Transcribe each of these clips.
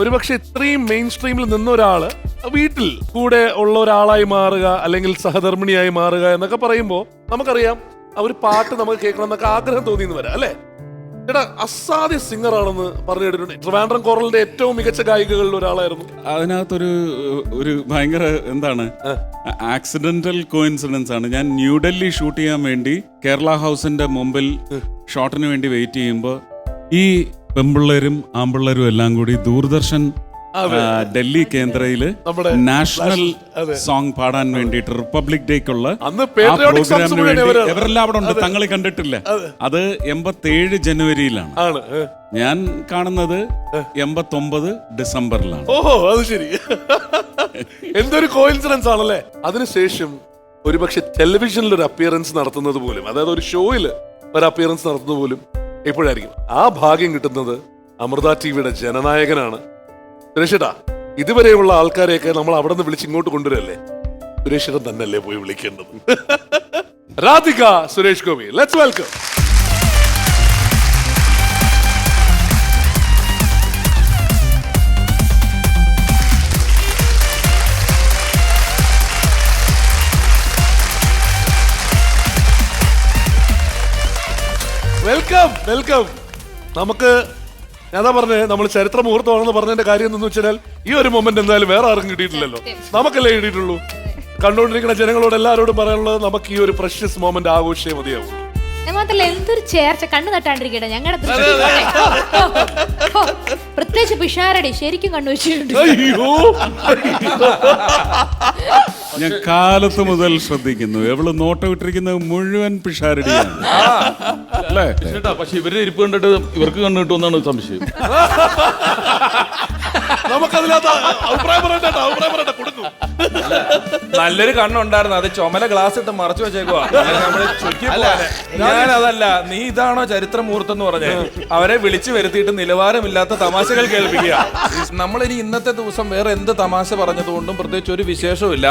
ഒരുപക്ഷെ ഇത്രയും മെയിൻ സ്ട്രീമിൽ നിന്ന ഒരാൾ വീട്ടിൽ കൂടെ ഉള്ള ഒരാളായി മാറുക അല്ലെങ്കിൽ സഹധർമ്മിണിയായി മാറുക എന്നൊക്കെ പറയുമ്പോൾ നമുക്കറിയാം ആ ഒരു പാട്ട് നമുക്ക് കേൾക്കണം എന്നൊക്കെ ആഗ്രഹം തോന്നിയെന്ന് വരാം അല്ലേ? ചേട്ടാ അസാധ്യ സിംഗർ ആണെന്ന് പറഞ്ഞു കേട്ടിട്ടുണ്ട്. ട്രിവാൻഡ്രം കോറലിന്റെ ഏറ്റവും മികച്ച ഗായികകളിൽ ഒരാളായിരുന്നു. അതിനകത്തൊരു ഒരു ഭയങ്കര എന്താണ് ആക്സിഡന്റൽ കോയിൻസിഡൻസ് ആണ്. ഞാൻ ന്യൂഡൽഹി ഷൂട്ട് ചെയ്യാൻ വേണ്ടി കേരള ഹൗസിന്റെ മുമ്പിൽ ഷോട്ടിന് വേണ്ടി വെയിറ്റ് ചെയ്യുമ്പോൾ ഈ പെമ്പിള്ളേരും ആമ്പിള്ളേരും എല്ലാം കൂടി ദൂരദർശൻ ഡൽഹി കേന്ദ്രയിൽ നാഷണൽ. സോങ് പാടാൻ വേണ്ടിയിട്ട് റിപ്പബ്ലിക് ഡേക്കുള്ള പ്രോഗ്രാമിന് വേണ്ടി. ഇവരെല്ലാം അവിടെ ഉണ്ട് തങ്ങളെ കണ്ടിട്ടില്ല. അത്. എൺപത്തേഴ് ജനുവരിയിലാണ്. ഞാൻ കാണുന്നത് എൺപത്തൊമ്പത് ഡിസംബറിലാണ്. ഓഹോ അത് ശരി. എന്തൊരു കോയിൻസിഡൻസ് ആണല്ലേ? അതിനുശേഷം ഒരുപക്ഷെ ടെലിവിഷനിൽ ഒരു അപ്പിയറൻസ് നടത്തുന്നത് പോലും അതായത് ഒരു ഷോയിൽ ഒരു അപ്പിയറൻസ് നടത്തുന്നത് പോലും എപ്പോഴായിരിക്കും ആ ഭാഗ്യം കിട്ടുന്നത് അമൃത ടിവിയുടെ ജനനായകനാണ്. സുരേഷേട്ടാ ഇതുവരെയുള്ള ആൾക്കാരെയൊക്കെ നമ്മൾ അവിടെ നിന്ന് വിളിച്ച് ഇങ്ങോട്ട് കൊണ്ടുവരല്ലേ സുരേഷേട്ടൻ തന്നെയല്ലേ പോയി വിളിക്കേണ്ടത്? Radhika Suresh Gopi let's welcome welcome welcome. നമുക്ക് ഞാനാ പറഞ്ഞേ നമ്മൾ ചരിത്ര മുഹൂർത്തമാണെന്ന് പറഞ്ഞതിന്റെ കാര്യം എന്ന് വെച്ചാൽ ഈ ഒരു മൊമെന്റ് എന്തായാലും വേറെ ആർക്കും കിട്ടിയിട്ടില്ലല്ലോ. നമുക്കല്ലേ കിട്ടിയിട്ടുള്ളൂ? കണ്ടുകൊണ്ടിരിക്കുന്ന ജനങ്ങളോട് എല്ലാവരോടും പറയാനുള്ളത് നമുക്ക് ഈ ഒരു പ്രഷ്യസ് മൊമെന്റ് ആഘോഷിച്ചേ മതിയാവും മാത്രല്ല എന്തൊരു ചേർച്ച. കണ്ണു തട്ടാണ്ടിരിക്കട്ടെ ഞങ്ങളുടെ പ്രത്യേകിച്ച് പിഷാരടി ശരിക്കും കണ്ണു വെച്ചിട്ടുണ്ട്. ഞാൻ കാലത്ത് മുതൽ ശ്രദ്ധിക്കുന്നു. എവൾ നോട്ടം ഇട്ടിരിക്കുന്നത് മുഴുവൻ പിഷാരടിയാണ്. അല്ലേ? പക്ഷെ ഇവരുടെ ഇരിപ്പ് കണ്ടിട്ട് ഇവർക്ക് കണ്ടു കിട്ടുമെന്നാണ് സംശയം. നമുക്കതിനകത്ത് അഭിപ്രായം പറയട്ടെ കേട്ടോ, അഭിപ്രായം പറയട്ടെ കൊടുക്കും. നല്ലൊരു കണ്ണുണ്ടായിരുന്നു. അത് ചുമല ഗ്ലാസ് ഇട്ട് മറച്ചു വെച്ചേക്കുവാ. അല്ല ഞാൻ അതല്ല നീ ഇതാണോ ചരിത്ര മുഹൂർത്തം എന്ന് പറഞ്ഞേ? അവരെ വിളിച്ചു വരുത്തിയിട്ട് നിലവാരമില്ലാത്ത തമാശകൾ കേൾപ്പിക്കുക. നമ്മളിനി ഇന്നത്തെ ദിവസം വേറെ എന്ത് തമാശ പറഞ്ഞതുകൊണ്ടും പ്രത്യേകിച്ച് ഒരു വിശേഷവും ഇല്ല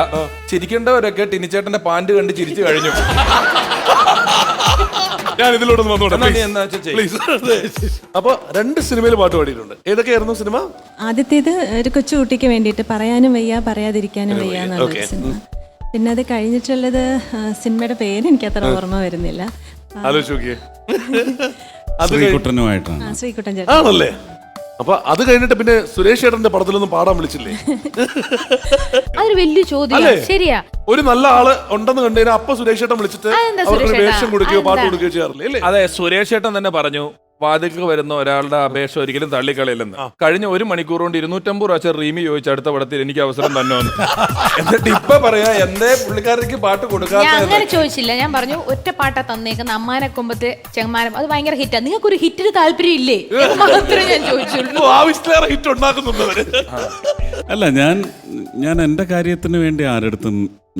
ചിരിക്കേണ്ടവരൊക്കെ ടിനിച്ചേട്ടന്റെ പാന്റ് കണ്ട് ചിരിച്ചു കഴിഞ്ഞു. ഞാൻ ഇതിലൂടെ ഒന്ന് വന്നോട്ടെ. Please. അപ്പൊ രണ്ട് സിനിമയിൽ പാട്ട് പാടിയിട്ടുണ്ട്. ഏതൊക്കെയായിരുന്നു സിനിമ? ആദ്യത്തേത് ഒരു കൊച്ചുകുട്ടിക്ക് വേണ്ടിയിട്ട് പറയാനും വയ്യ പറയാതിരിക്കാനും വയ്യ എന്നുള്ള സിനിമ. പിന്നെ അത് കഴിഞ്ഞിട്ടുള്ളത് സിനിമയുടെ പേര് എനിക്ക് അത്ര ഓർമ്മ വരുന്നില്ല. ശ്രീകുട്ടനുമായിട്ടാണ്. ആ, ശ്രീകുട്ടൻ ചേട്ടൻ. ആണല്ലേ? അപ്പൊ അത് കഴിഞ്ഞിട്ട് പിന്നെ സുരേഷ് ഏട്ടന്റെ പടത്തിലൊന്നും പാടാൻ വിളിച്ചില്ലേ? അതൊരു വലിയ ചോദ്യം അല്ലേ? ശരിയാ. ഒരു നല്ല ആൾ ഉണ്ടെന്ന് കണ്ടുകഴിഞ്ഞാൽ അപ്പൊ സുരേഷ് ഏട്ടൻ വിളിച്ചിട്ട് അവർക്ക് വേഷം കൊടുക്കുകയോ പാട്ട്? കൊടുക്കുകയോ ചെയ്യാറില്ലേ? അല്ലേ? അതെ സുരേഷ് ഏട്ടൻ തന്നെ പറഞ്ഞു വാതിൽക്ക് വരുന്ന ഒരാളുടെ അപേക്ഷ ഒരിക്കലും തള്ളിക്കളയില്ലെന്ന്. കഴിഞ്ഞ ഒരു മണിക്കൂർ കൊണ്ട് ഇരുന്നൂറ്റമ്പത് പ്രാവശ്യം റീമി ചോദിച്ച അടുത്ത പടത്തിൽ എനിക്ക് അവസരം തന്നെ വന്നു എന്നിട്ട് ഇപ്പൊ പറയാ എന്തേ പുള്ളിക്കാരക്ക് പാട്ട് ഞാൻ അങ്ങനെ ചോദിച്ചില്ല. ഞാൻ പറഞ്ഞു ഒറ്റ പാട്ടാ തന്നേക്കുന്ന അമ്മാനെ കൊമ്പത്തെ ചെങ്ങമാനം അത് ഭയങ്കര ഹിറ്റാ. നിങ്ങൾക്ക് ഒരു ഹിറ്റിന് താല്പര്യം ഇല്ലേ? മാത്രമേ ഞാൻ ചോദിച്ചുള്ളൂ. ആവശ്യത്തിലേറെ ഹിറ്റ് ഉണ്ടാക്കുന്നുണ്ട് അല്ല ഞാൻ ഞാൻ എന്റെ കാര്യത്തിന് വേണ്ടി ആരടുത്തും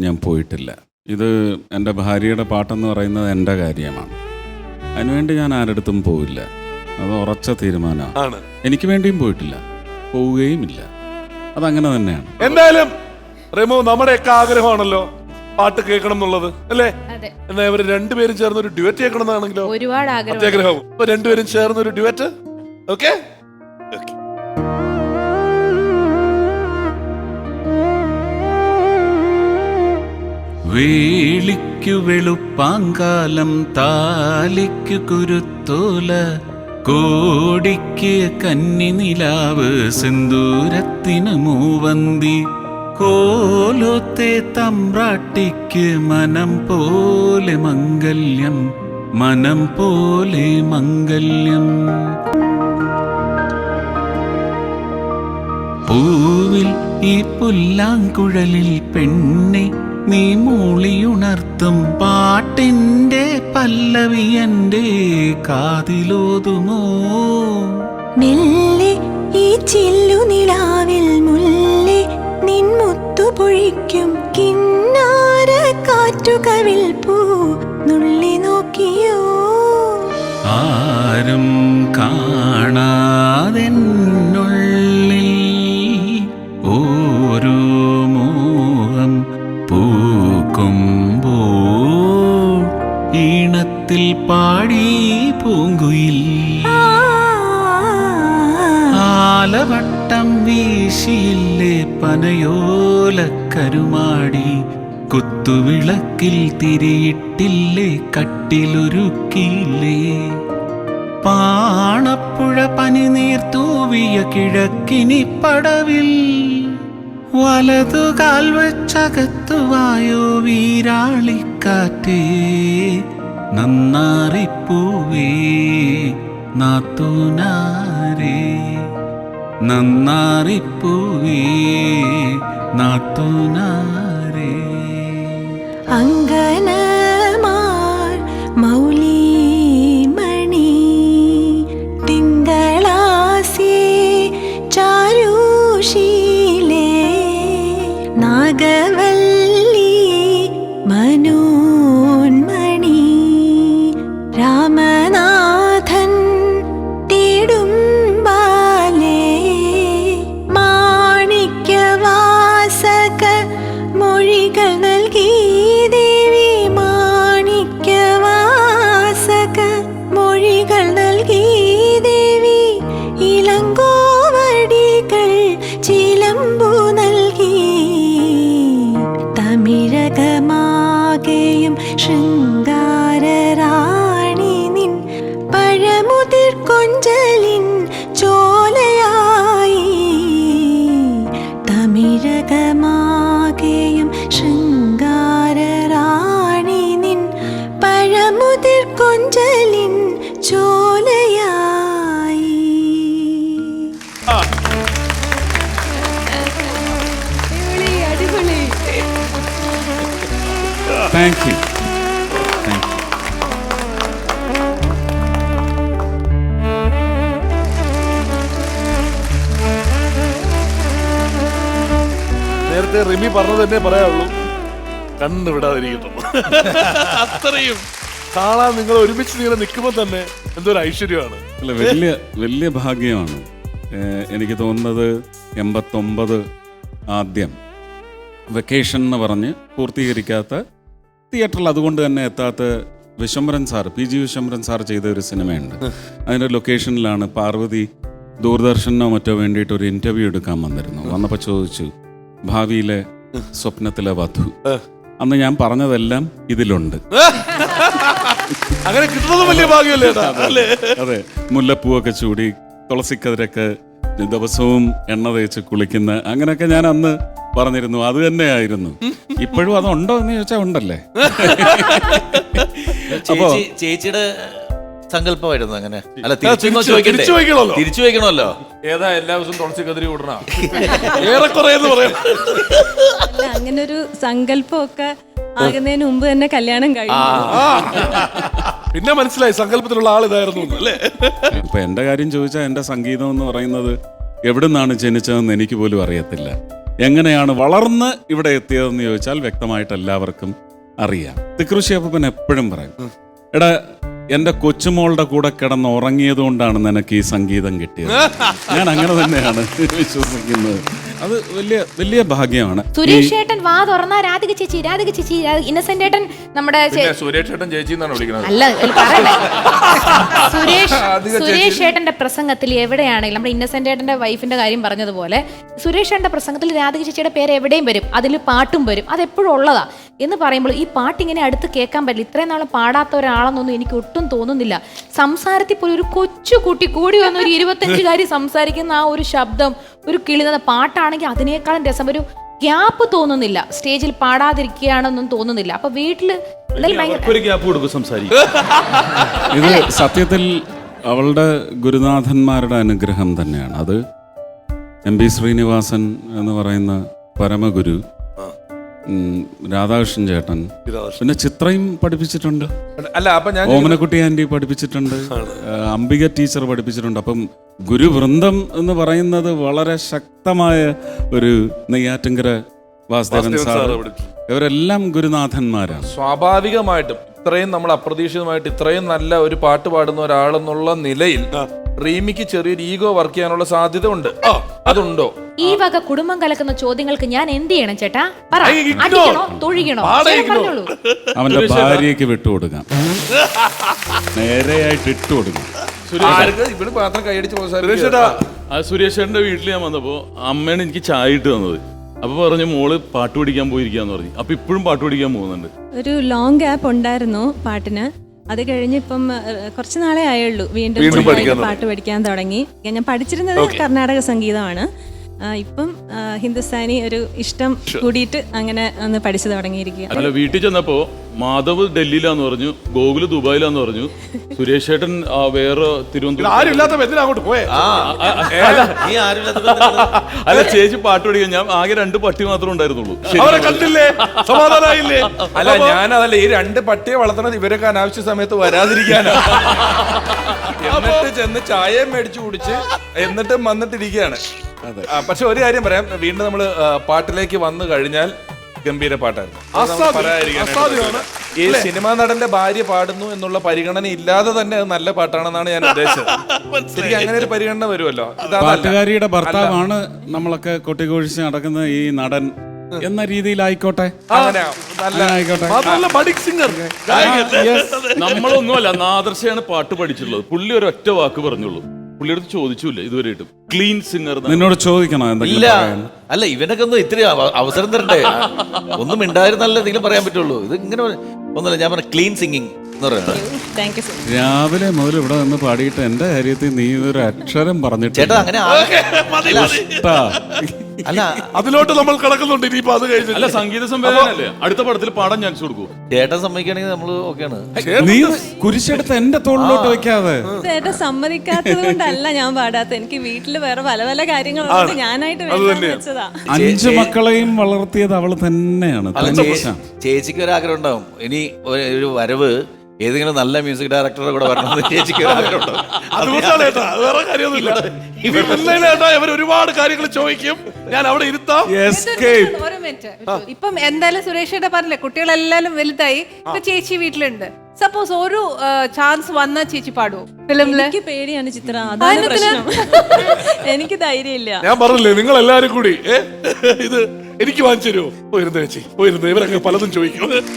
ഞാൻ പോയിട്ടില്ല. ഇത് എന്റെ ഭാര്യയുടെ പാട്ടെന്ന് പറയുന്നത് എന്റെ കാര്യമാണ്. അതിനുവേണ്ടി ഞാൻ ആരടുത്തും പോവില്ല. അത് ഉറച്ച തീരുമാനമാണ്. എനിക്ക് വേണ്ടിയും പോയിട്ടില്ല. പോവുകയുമില്ല. അതങ്ങനെ തന്നെയാണ്. എന്തായാലും റെമോ നമ്മുടെയൊക്കെ ആഗ്രഹമാണല്ലോ പാട്ട് കേൾക്കണം എന്നുള്ളത് അല്ലേ? അതെ. എന്നാ ഇവർ രണ്ടുപേരും ചേർന്ന് ഒരു ഡ്യുവറ്റ് കേൾക്കണം എന്നാണെങ്കിലോ? ഒരുപാട് ആഗ്രഹം. അപ്പൊ രണ്ടുപേരും ചേർന്ന് ഒരു ഡ്യുവറ്റ് ഓക്കെ വേളിക്കു വെളുപ്പാങ്കാലം താലിക്കു കുരുത്തോല കോടിക്ക് കന്നി നിലാവ് സിന്ദൂരത്തിന് മൂവന്തി കോലോത്തെ തമ്പ്രാട്ടിക്ക് മനം പോലെ മംഗല്യം മനം പോലെ മംഗല്യം. പൂവിൽ ഈ പുല്ലാങ്കുഴലിൽ പെണ്ണെ നീ മൂളിയുണർത്തും പാട്ടിന്റെ പല്ലവി എന്റെ കാതിലോതുമോ? മെല്ലെ ഈ ചില്ലു നിലാവിൽ മുല്ലേ നിൻ മുത്തു പൊഴിക്കും കിന്നാര കാറ്റുകവിൽ പൂ നുള്ളി നോക്കിയോ? ആരും കാണാതെന്നുള്ളിൽ വീശിയില്ലേ പനയോല കരുമാടി? കുത്തുവിളക്കിൽ തിരിയിട്ടില്ലേ കട്ടിലൊരുക്കിയില്ലേ? പാണപ്പുഴ പനിനീർ തൂവിയ കിഴക്കിനി പടവിൽ. വലതുകാൽ വെച്ചകത്തുവായോ വീരാളിക്കാറ്റേ? നന്നാറിപ്പൂവേ നാത്തൂനാരേ. നന്നാറിപ്പൂവേ നാത്തൂനാരേ അങ്കനമാർ നാഗവല്ലി നേരത്തെ റിമി പറഞ്ഞത് തന്നെ പറയാനുള്ളൂ. കണ്ണുവിടാതിരിക്കുന്നു അത്രയും. കാണാൻ നിങ്ങൾ ഒരുമിച്ച് നിങ്ങൾ നിൽക്കുമ്പോൾ തന്നെ എന്തൊരു ഐശ്വര്യമാണ്. അല്ല വലിയ വലിയ ഭാഗ്യമാണ്. എനിക്ക് തോന്നുന്നത് എൺപത്തൊമ്പത് ആദ്യം വെക്കേഷൻ എന്ന് പറഞ്ഞ് പൂർത്തീകരിക്കാത്ത തിയേറ്ററിൽ അതുകൊണ്ട് തന്നെ എത്താത്ത Vishambharan sir P G Vishambharan sir ചെയ്ത ഒരു സിനിമയുണ്ട്. അതിന്റെ ലൊക്കേഷനിലാണ് പാർവതി ദൂരദർശനോ മറ്റോ വേണ്ടിയിട്ട് ഒരു ഇന്റർവ്യൂ എടുക്കാൻ വന്നിരുന്നു. വന്നപ്പോൾ ചോദിച്ചു ഭാവിയിലെ സ്വപ്നത്തിലെ വധു. അന്ന് ഞാൻ പറഞ്ഞതെല്ലാം ഇതിലുണ്ട്. അങ്ങനെ കിട്ടുന്നത് വലിയ ഭാഗ്യമല്ലേ ഏട്ടാ? അതെ മുല്ലപ്പൂവൊക്കെ ചൂടി തുളസിക്കതിരൊക്കെ ദിവസവും എണ്ണ തേച്ച് കുളിക്കുന്ന അങ്ങനെയൊക്കെ ഞാൻ അന്ന് പറഞ്ഞിരുന്നു. അത് തന്നെയായിരുന്നു. ഇപ്പോഴും അതുണ്ടോ എന്ന് ചോദിച്ചാൽ ഉണ്ടല്ലേ? അപ്പോ ചേച്ചിയുടെ സങ്കല്പമായിരുന്നു അങ്ങനെ. അല്ല തിരിച്ചു വയ്ക്കണല്ലോ ചോദിക്കണ്ടേ? തിരിച്ച് ചോദിക്കണമല്ലോ. തിരിച്ചു ഏതാ എല്ലാ ദിവസവും തുളസി കതിരി വിടണ ഏറെക്കുറെ എന്ന് പറയാം. അല്ല അങ്ങനെ ഒരു സങ്കല്പമൊക്കെ ആകുന്നതിന് മുമ്പ് തന്നെ കല്യാണം കഴിഞ്ഞു. പിന്നെ മനസ്സിലായി സങ്കല്പത്തിലുള്ള ആൾ ഇതായിരുന്നു എന്ന്, അല്ലേ? ഇപ്പൊ എന്റെ കാര്യം ചോദിച്ചാൽ എന്റെ സംഗീതം എന്ന് പറയുന്നത് എവിടെ നിന്നാണ് ജനിച്ചതെന്ന് എനിക്ക് പോലും അറിയത്തില്ല. എങ്ങനെയാണ് വളർന്ന് ഇവിടെ എത്തിയതെന്ന് ചോദിച്ചാൽ വ്യക്തമായിട്ട് എല്ലാവർക്കും അറിയാം. തിക്കൃഷി അപ്പൻ എപ്പോഴും പറയും എടാ എന്റെ കൊച്ചുമോളുടെ കൂടെ കിടന്ന് ഉറങ്ങിയത് കൊണ്ടാണ് നിനക്ക് ഈ സംഗീതം കിട്ടിയത്. ഞാൻ അങ്ങനെ തന്നെയാണ് വിശ്വസിക്കുന്നത്. അത് വലിയ വലിയ ഭാഗ്യമാണ്. സുരേഷ് ഏട്ടൻ വാ തുറന്നാ രാധിക ചേച്ചി രാധിക ചേച്ചി ഇന്നസെന്റ് ഏട്ടൻ നമ്മുടെ ചേ- പിന്നെ സുരേഷ് ഏട്ടൻ ചേച്ചി എന്നാണ് വിളിക്കുന്നത്. അല്ല സുരേഷ് രാധിക സുരേഷ് ഏട്ടന്റെ പ്രസംഗത്തിൽ എവിടെയാണെങ്കിലും നമ്മുടെ ഇന്നസെന്റ് ഏട്ടന്റെ വൈഫിന്റെ കാര്യം പറഞ്ഞതുപോലെ സുരേഷ് ഏട്ടന്റെ പ്രസംഗത്തിൽ രാധിക ചേച്ചിയുടെ പേര് എവിടെയും വരും അതിൽ പാട്ടും വരും അത് എപ്പോഴും ഉള്ളതാ. എന്ന് പറയുമ്പോൾ ഈ പാട്ട് ഇങ്ങനെ അടുത്ത് കേൾക്കാൻ പറ്റില്ല. ഇത്രയും നാൾ പാടാത്ത ഒരാളെന്നൊന്നും എനിക്ക് ഒട്ടും തോന്നുന്നില്ല. സംസാരത്തിൽ പോലും ഒരു കൊച്ചു കുട്ടി കൂടി വന്ന ഒരു ഇരുപത്തഞ്ചുകാരി സംസാരിക്കുന്ന ആ ഒരു ശബ്ദം ഒരു കിളിന്ന പാട്ടാണെങ്കിൽ അതിനേക്കാളും രസം. ഒരു ഗ്യാപ്പ് തോന്നുന്നില്ല. സ്റ്റേജിൽ പാടാതിരിക്കുകയാണെന്നും തോന്നുന്നില്ല. അപ്പൊ വീട്ടിൽ ഒരു ഗ്യാപ്പ് കൊടുക്കും സംസാരിക്കും ഇത് സത്യത്തിൽ അവളുടെ ഗുരുനാഥന്മാരുടെ അനുഗ്രഹം തന്നെയാണ്. അത് എം പി ശ്രീനിവാസൻ എന്ന് പറയുന്ന പരമഗുരു രാധാകൃഷ്ണൻ ചേട്ടൻ. പിന്നെ ചിത്രയും പഠിപ്പിച്ചിട്ടുണ്ട്. അല്ല അപ്പൊ ഞാൻ ഓമനക്കുട്ടി ആന്റി പഠിപ്പിച്ചിട്ടുണ്ട്. അംബിക ടീച്ചർ പഠിപ്പിച്ചിട്ടുണ്ട്. അപ്പം ഗുരുവൃന്ദം എന്ന് പറയുന്നത് വളരെ ശക്തമായ ഒരു നെയ്യാറ്റിങ്കര വാസുദേവൻ സാർ ഇവരെല്ലാം ഗുരുനാഥന്മാരാണ്. സ്വാഭാവികമായിട്ടും ഇത്രയും നമ്മൾ അപ്രതീക്ഷിതമായിട്ട് ഇത്രയും നല്ല ഒരു പാട്ട് പാടുന്ന ഒരാളെന്നുള്ള നിലയിൽ റീമിക്ക് ചെറിയൊരു ഈഗോ വർക്ക് ചെയ്യാനുള്ള സാധ്യത ഉണ്ട്. അതുണ്ടോ? ഈ വക കുടുംബം കലക്കുന്ന ചോദ്യങ്ങൾക്ക് ഞാൻ എന്ത് ചെയ്യണം ചേട്ടാ? പറ. അടിക്കണോ? അവന്റെ ഭാര്യയ്ക്ക് വിട്ടുകൊടുക്കാം. നേരെയായിട്ട് ഇട്ട് കൈയടിച്ച് ആ സുരേഷേട്ടന്റെ വീട്ടിൽ ഞാൻ വന്നപ്പോ അമ്മയാണ് എനിക്ക് ചായ ഇട്ട് തന്നത്. അപ്പൊ പറഞ്ഞു മോൾ പാട്ട് പഠിക്കാൻ പോയിരിക്കാന്ന് പറഞ്ഞു. അപ്പൊ ഇപ്പോഴും പാട്ട് പഠിക്കാൻ പോകുന്നുണ്ട്. ഒരു ലോങ് ഗ്യാപ്പ് ഉണ്ടായിരുന്നു പാട്ടിന്. അത് കഴിഞ്ഞ് ഇപ്പം കുറച്ച് നാളെ ആയുള്ളൂ. വീണ്ടും വീണ്ടും പാട്ട് പഠിക്കാൻ തുടങ്ങി. ഞാൻ പഠിച്ചിരുന്നത് കർണാടക സംഗീതമാണ്. ഇപ്പം ഹിന്ദുസ്ഥാനി ഒരു ഇഷ്ടം കൂടിയിട്ട് അങ്ങനെ ഒന്ന് പഠിച്ചു തുടങ്ങിയിരിക്കുക അല്ല വീട്ടിൽ ചെന്നപ്പോ മാധവ് ഡൽഹിയിലാന്ന് പറഞ്ഞു ഗോകുൽ ദുബായിലാന്ന് പറഞ്ഞു സുരേഷ് ഏട്ടൻ ആ, വേറെ തിരുവനന്തപുരം ആരും ഇല്ലാത്ത എന്തിനാ അങ്ങോട്ട് പോയേ? ആ നീ ആരുമില്ലാത്ത അല്ല ചേച്ചി പാട്ട് പഠിക്കാൻ ഞാൻ ആകെ രണ്ട് പട്ടി മാത്രമേ ഉണ്ടായിരുന്നുള്ളൂ. അവരെ കണ്ടില്ലേ? സമാധാനായില്ലേ? അല്ല ഞാനതല്ല ഈ രണ്ട് പട്ടിയെ വളർത്തണത് ഇവരൊക്കെ അനാവശ്യ സമയത്ത് വരാതിരിക്കാനാ. എന്നിട്ട് ചെന്ന് ചായയും മേടിച്ചു കുടിച്ച് എന്നിട്ടും വന്നിട്ടിരിക്കുകയാണ്. പക്ഷെ ഒരു കാര്യം പറയാം. വീണ്ടും നമ്മൾ പാട്ടിലേക്ക് വന്നു കഴിഞ്ഞാൽ ഗംഭീര പാട്ടായിരുന്നു. അത് നമുക്ക് അസാധ്യം. പറയാതിരിക്കാനായിട്ട് അസാധ്യമാണ്. ഈ സിനിമാ നടന്റെ ഭാര്യ പാടുന്നു എന്നുള്ള പരിഗണന ഇല്ലാതെ തന്നെ അത് നല്ല പാട്ടാണെന്നാണ് ഞാൻ ഉദ്ദേശിച്ചത്. ശരിക്കും അങ്ങനെ ഒരു പരിഗണന വരുമല്ലോ. പാട്ടുകാരിയുടെ ഭർത്താവാണ് നമ്മളൊക്കെ കൊട്ടിക്കൊഴിച്ച് നടക്കുന്ന ഈ നടൻ. എന്ന രീതിയിലായിക്കോട്ടെ. അങ്ങനെ നല്ല അങ്ങനെ ആയിക്കോട്ടെ. മാത്രമല്ല ബഡിക് സിംഗർ. നമ്മളൊന്നുമല്ല നാദർശയാണ് പാട്ട് പഠിച്ചിട്ടുള്ളത്. പുള്ളി ഒരു ഒറ്റ വാക്ക് പറഞ്ഞുള്ളൂ. പുള്ളിയുടെ അടുത്ത് ചോദിച്ചില്ല ഇതുവരെയായിട്ടും. ക്ലീൻ സിംഗർ നിന്നോട് ചോദിക്കണോ എന്തെങ്കിലും ഇല്ല. പറയാൻ? അല്ല ഇവനൊക്കെ ഒന്ന് ഇത്തിരി അവ- അവസരം തരണ്ടേ? ഒന്നും ഉണ്ടായിരുന്നല്ല എന്തെങ്കിലും പറയാൻ പറ്റുള്ളൂ. ഇത് ഇങ്ങനെ ഒന്നുമില്ല ഞാൻ പറഞ്ഞ ക്ലീൻ സിംഗിങ് എന്ന് പറയുന്നത്. താങ്ക് യു സോ രാവിലെ മുതൽ ഇവിടെ നിന്ന് പാടിയിട്ട് എന്റെ കാര്യത്തിൽ നീ ഒരു അക്ഷരം പറഞ്ഞിട്ട് ചേട്ടാ അങ്ങനെ ആ- അല്ല അതിലോട്ട് നമ്മൾ കിടക്കുന്നുണ്ട് ഇനിയിപ്പോ അത് അല്ല കഴിഞ്ഞില്ല സംഗീത സംവേദനല്ലേ അടുത്ത പടത്തിൽ പാടാൻ ചാൻസ് കൊടുക്കൂ ചേട്ടൻ സമ്മതിക്കുകയാണെങ്കിൽ നമ്മൾ ഓക്കെയാണ്. നീ കുരിശെടുത്ത് എന്റെ തോളിലോട്ട് വെക്കാതെ. ചേട്ടൻ സമ്മതിക്കാത്തത് കൊണ്ടല്ല ഞാൻ പാടാത്ത. എനിക്ക് വീട്ടിൽ വേറെ പല പല കാര്യങ്ങളുണ്ട്. ഞാനായിട്ട് വേണ്ടാന്ന് വെച്ചതാ. അഞ്ചു മക്കളെയും വളർത്തിയത് അവൾ തന്നെയാണ്. അല്ല. ചേച്ചിക്ക് ഒരു ആഗ്രഹം ഉണ്ടാവും. ഇനി ഒരു വരവ് ഏതെങ്കിലും നല്ല മ്യൂസിക് ഡയറക്ടറുടെ കൂടെ വരണം ചേച്ചിക്ക് ഇവർ ഒരുപാട് കാര്യങ്ങൾ ചോദിക്കും. ഞാൻ അവിടെ ഇരുത്താം. ഒരു മിനിറ്റ് ഇപ്പം എന്തായാലും സുരേഷേട്ട പറഞ്ഞില്ലേ കുട്ടികളെല്ലാരും വലുതായി ഇപ്പൊ ചേച്ചി വീട്ടിലുണ്ട്. സപ്പോസ് ഒരു ചാൻസ് വന്ന ചേച്ചി പാടുവോ? ഫിലിമിൽ? എനിക്ക് പേടിയാണ് ചിത്ര. അതാണ് പ്രശ്നം. എനിക്ക് ധൈര്യമില്ല. ഞാൻ പറഞ്ഞില്ലേ നിങ്ങൾ എല്ലാരും കൂടി ഇത് എനിക്ക് വാങ്ങിച്ചു തരുമോ? പോയിരുന്നു ചേച്ചി പോയിരുന്നു. ഇവരൊക്കെ പലതും ചോദിക്കും.